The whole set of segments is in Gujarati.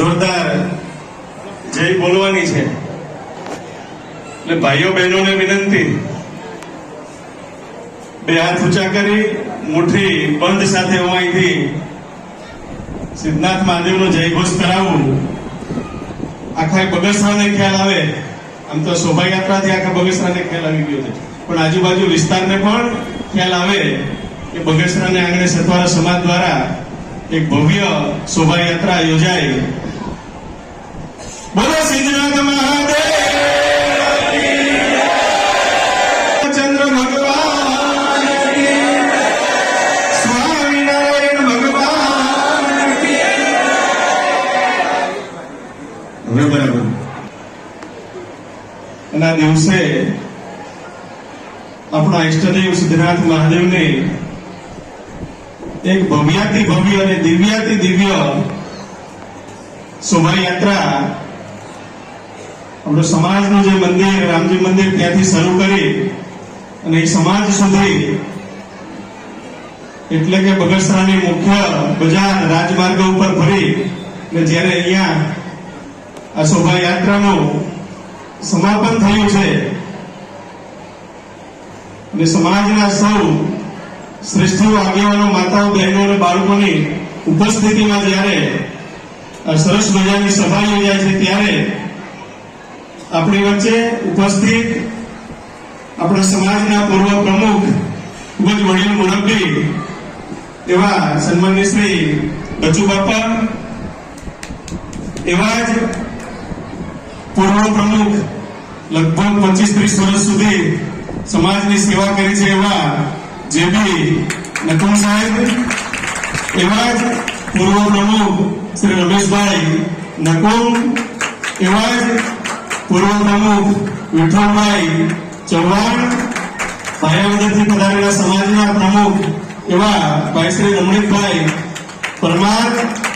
જોરદાર જય બોલવાની છે. એટલે ભાઈઓ બહેનોને વિનંતી. બે હાથ ઊંચા કરી, મુઠ્ઠી બંધ સાથે હું અહીંથી સિદ્ધનાથ મહાદેવનો જયઘોષ કરાવું. આખા બગસરાને ખ્યાલ આવે. આમ તો શોભાયાત્રાથી આખા બગસરાને ખ્યાલ આવી ગયો છે. પણ આજુબાજુ વિસ્તારને પણ ખ્યાલ આવે કે બગસરાને આંગણે સતવારા સમાજ દ્વારા એક ભવ્ય શોભાયાત્રા યોજાઈ અને દિવસે આપણા ઇષ્ટદેવ સિદ્ધનાથ મહાદેવને એક ભવ્યાતિ ભવ્ય અને દિવ્યાતિ દિવ્ય શોભાયાત્રા આપણું સમાજનું જે મંદિર, રામજી મંદિર ત્યાંથી શરૂ કરી અને એ સમાજ સુધી એટલે કે બગસરાની મુખ્ય બજાર રાજમાર્ગ ઉપર ફરી અને જ્યારે અહીંયા આ શોભાયાત્રાનું સમાપન થયું છે અને સમાજના સૌ શ્રેષ્ઠીઓ આગેવાનો માતાઓ, બહેનો અને બાળકોની ઉપસ્થિતિમાં જ્યારે આ સરસ મજાની સભા યોજાય છે, ત્યારે આપણી વચ્ચે ઉપસ્થિત આપણા સમાજના પૂર્વ પ્રમુખ, ખૂબ જ વડીલ મુરબ્બી એવા સન્માનીય શ્રી બચુ બાપા એવા જ પૂર્વ પ્રમુખ લગભગ પચીસ ત્રીસ વર્ષ સુધી સમાજની સેવા કરી છે એવા જે બી નકુમ સાહેબ, એવા જ પૂર્વ પ્રમુખ શ્રી રમેશભાઈ નકુમ એવા જ પૂર્વ પ્રમુખ વિઠ્ઠલભાઈ ચૌહાણ ભાયાવદરથી પધારેલા સમાજના પ્રમુખ એવા ભાઈ શ્રી રમણીકભાઈ પરમાર,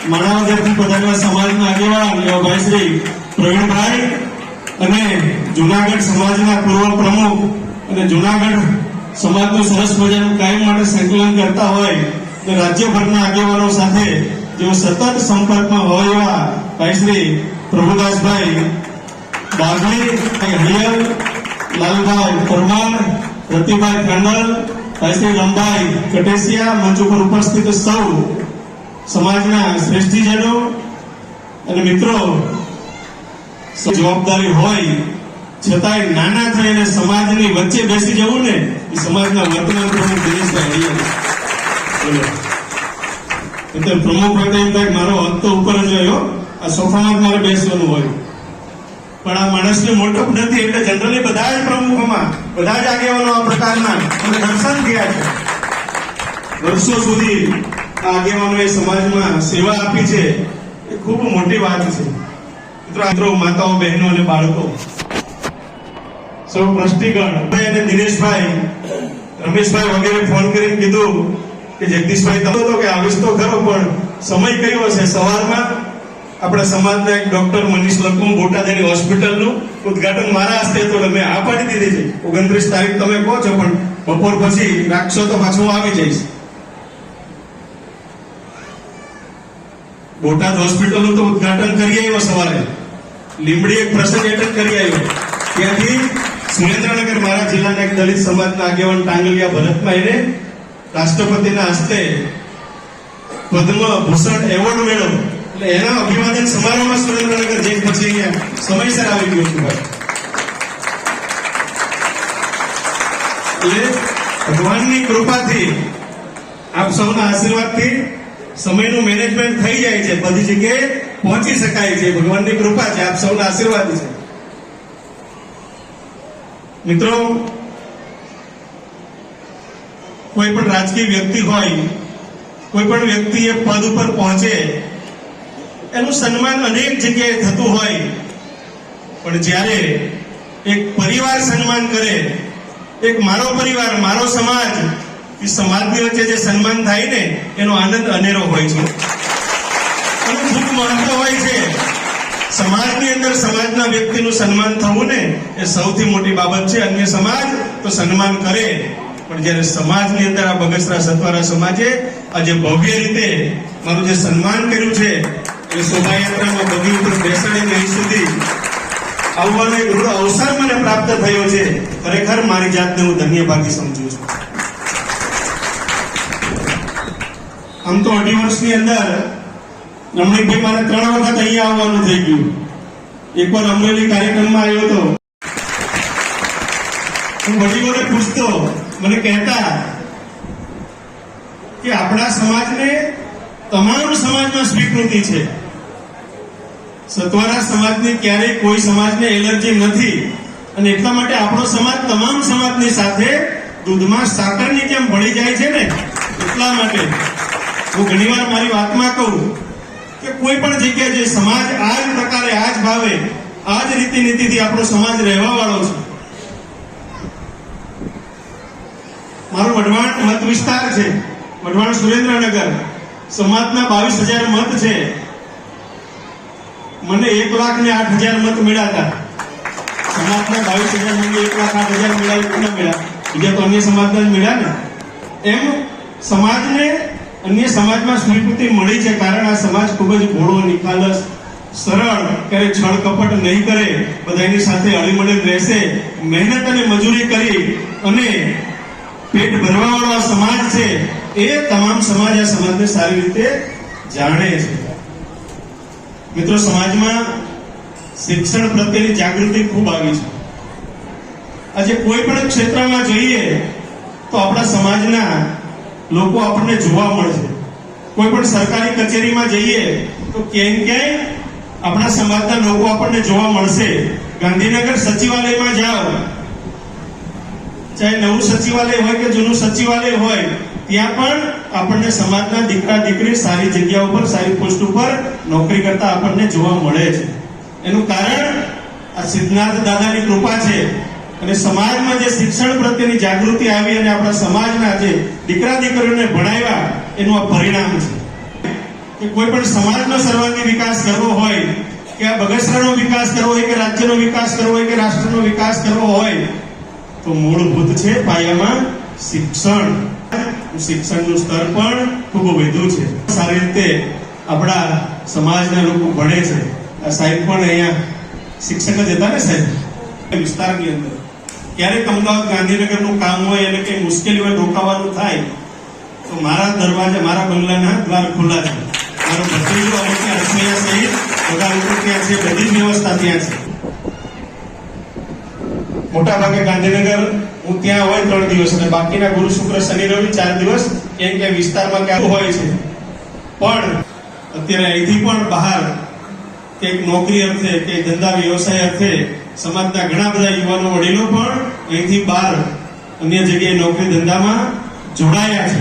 માણાવદરથી પધારેલા સમાજના આગેવાન એવા ભાઈ શ્રી પ્રવીણભાઈ અને જુનાગઢ સમાજના પૂર્વ પ્રમુખ અને જુનાગઢ સમાજનું સરસ મજાનું કાયમ માટે સંકલન કરતા હોય અને રાજ્યભરના આગેવાનો સાથે જેઓ સતત સંપર્કમાં હોય એવા ભાઈ શ્રી પ્રભુદાસભાઈ બાગલી હરિયલ લાલભાઈ પરમાર રતિભાઈ ભાઈ શ્રી રમભાઈ કટેસિયા, મંચ ઉપર ઉપસ્થિત સૌ સમાજના શ્રેષ્ઠીજનો અને મિત્રો, જવાબદારી હોય, છતાંય નાના થઈને સમાજની વચ્ચે બેસી જવું ને, એ સમાજના વર્તમાન પ્રમુખ દિનેશભાઈ એટલે પ્રમુખ થાય મારો હક તો ઉપર જ રહ્યો, આ સોફામાં જ મારે બેસવાનું હોય. પણ આ માણસને મોટપ નથી, એટલે જનરલી બધા જ પ્રમુખોમાં, બધા જ આગેવાનો આ પ્રકારના અમે દર્શન થયા છે. વર્ષો સુધી આ આગેવાનોએ સમાજમાં સેવા આપી છે, એ ખૂબ મોટી વાત છે. મિત્રો મિત્રો, માતાઓ, બહેનો અને બાળકો, સૌ ટ્રસ્ટીગણ અને દિનેશભાઈ, રમેશભાઈ વગેરે ફોન કરીને કીધું કે, જગદીશભાઈ, તમે તો કે આવીશ તો ખરો, પણ સમય કયો હશે સવારમાં. આપણા સમાજના એક ડોક્ટર મનીષ લકુમ બોટાદની હોસ્પિટલનું ઉદઘાટન મારા હસ્તે તો મેં આ દીધી છે. ઓગણત્રીસ તારીખ તમે કહો છો, પણ બપોર પછી રાખશો તો પાછું આવી જઈશ. બોટાદ હોસ્પિટલનું તો ઉદઘાટન કરી આવ્યો સવારે. લીંબડી એક પ્રસંગ એટેન્ડ કરી આવ્યો. ત્યાંથી સુરેન્દ્રનગર મારા જિલ્લાના એક દલિત સમાજના આગેવાન ટાંગલિયા ભરતભાઈને રાષ્ટ્રપતિના હસ્તે પદ્મ ભૂષણ એવોર્ડ મેળવ્યો. એટલે એના અભિવાદન સમારોહમાં સુરેન્દ્રનગર જઈ પછી અહીંયા સમયસર આવી ગયો છું એટલે ભગવાનની કૃપાથી આપ સૌના આશીર્વાદથી સમયનું મેનેજમેન્ટ થઈ જાય છે. બધી જગ્યાએ પહોંચી શકાય છે. ભગવાનની કૃપા છે. આપ સૌના આશીર્વાદ છે. મિત્રો, કોઈ પણ રાજકીય વ્યક્તિ હોય, કોઈ પણ વ્યક્તિ એ પદ ઉપર પહોંચે એનું સન્માન અનેક જગ્યાએ થતું હોય. પણ જ્યારે એક પરિવાર સન્માન કરે, એક મારો પરિવાર, મારો સમાજ, એ સમાજની વચ્ચે જે સન્માન થાય ને, એનો આનંદ અનેરો હોય છે. એનું ખૂબ મહત્વ હોય છે. સમાજની અંદર સમાજના વ્યક્તિનું સન્માન થવું ને, એ સૌથી મોટી બાબત છે. અન્ય સમાજ તો સન્માન કરે. પણ જ્યારે સમાજની અંદર આ બગસરા સતવારા સમાજે આજે ભવ્ય રીતે મારું જે સન્માન કર્યું છે એ શોભાયાત્રામાં બગી ઉપર બેસાડીને અહીં સુધી આવવાનો એક અવસર મને પ્રાપ્ત થયો છે. ખરેખર મારી જાતને હું ધન્યભાગી સમજુ છું. આમ તો અઢી વર્ષની અંદર રમણીકભાઈ મારે ત્રણ વખત અહીંયા આવવાનું થઈ ગયું. એકવાર અમરેલી કાર્યક્રમમાં આવ્યો હતો. હું વડીલોને પૂછતો, મને કહેતા કે આપણા સમાજને તમામ સમાજમાં સ્વીકૃતિ છે. સત્વારા સમાજની ક્યારેય કોઈ સમાજને એલર્જી નથી. અને એટલા માટે આપણો સમાજ તમામ સમાજની સાથે દૂધમાં સાકરની જેમ ભળી જાય છે ને? એટલા માટે. હું ઘણીવાર મારી વાતમાં કહું કે કોઈ પણ જગ્યાએ જે સમાજ આ જ પ્રકારે આ જ ભાવે, આ જ રીતિ નીતિથી આપણો સમાજ રહેવા વાળો છે. મારો વઢવાણ મત વિસ્તાર છે. વઢવાણ સુરેન્દ્રનગર. સમાજના બાવીસ હજાર મત છે. મને એક લાખ ને આઠ હજાર મત મળ્યા હતા. સમાજના બાવીસ હજાર મને એક લાખ આઠ હજાર મળ્યા કોને મળ્યા? બીજા તો અન્ય સમાજના જ મળ્યા ને. એમ સમાજને અન્ય સમાજમાં સ્વીકૃતિ મળી છે કારણ આ સમાજ ખૂબ જ ભોળો, નિખાલસ, સરળ. ક્યારે છળ કપટ નહીં કરે, બધાની સાથે અળીમળી રહેશે, મહેનત અને મજૂરી કરી અને પેટ ભરવાવાળો સમાજ છે, એ તમામ સમાજ આ સમાજને સારી રીતે જાણે છે. મિત્રો, સમાજમાં શિક્ષણ પ્રત્યેની જાગૃતિ ખૂબ આવી છે. આજે કોઈ પણ ક્ષેત્રમાં જઈએ તો આપણા સમાજના લોકો આપણને જોવા મળશે. કોઈ પણ સરકારી કચેરીમાં જઈએ તો ક્યાંય ક્યાંય આપણા સમાજના લોકો આપણને જોવા મળશે. ગાંધીનગર સચિવાલયમાં જાઓ. ચાહે નવું સચિવાલય હોય કે જૂનું સચિવાલય હોય, ત્યાં પણ આપણને સમાજના દીકરા, દીકરી સારી જગ્યા ઉપર, સારી પોસ્ટ ઉપર નોકરી કરતા આપણને જોવા મળે છે. એનું કારણ આ સિદ્ધનાથ દાદાની કૃપા છે. અને સમાજમાં જે શિક્ષણ પ્રત્યેની જાગૃતિ આવી અને આપણા સમાજના જે દીકરા, દીકરીઓને ભણાવ્યા, એનું આ પરિણામ છે. કે કોઈ પણ સમાજનો સર્વાંગી વિકાસ કરવો હોય, કે આ બગસરાનો વિકાસ કરવો હોય, કે રાજ્યનો વિકાસ કરવો હોય, કે રાષ્ટ્રનો વિકાસ કરવો હોય તો મૂળભૂત છે પાયામાં શિક્ષણ. શિક્ષણનું સ્તર પણ ખૂબ વધુ છે. સારી રીતે આપણા સમાજના લોકો ભણે છે. સાહેબ પણ અહીંયા શિક્ષક જ હતા ને સાહેબ? વિસ્તારની અંદર. ક્યારેક અમદાવાદ ગાંધીનગરનું કામ હોય અને કંઈ મુશ્કેલી હોય રોકાવાનું થાય, તો મારા દરવાજા, મારા બંગલાના દ્વાર ખુલ્લા છે. મારો ભત્રીજો અને ત્યાં રસોઈયા સહિત બધા લોકો ત્યાં છે, બધી જ વ્યવસ્થા ત્યાં છે. મોટા ભાગે ગાંધીનગર, હું ત્યાં હોય ત્રણ દિવસ અને બાકીના ગુરુ શુક્ર શનિ રવિ ચાર દિવસ ક્યાંય ક્યાંય વિસ્તારમાં ક્યાં હોય છે. પણ અત્યારે અહીંથી પણ બહાર કે નોકરી અર્થે કે ધંધા વ્યવસાય અર્થે સમાજના ઘણા બધા યુવાનો વડીલો પણ અહીંથી બહાર અન્ય જગ્યાએ નોકરી ધંધામાં જોડાયા છે.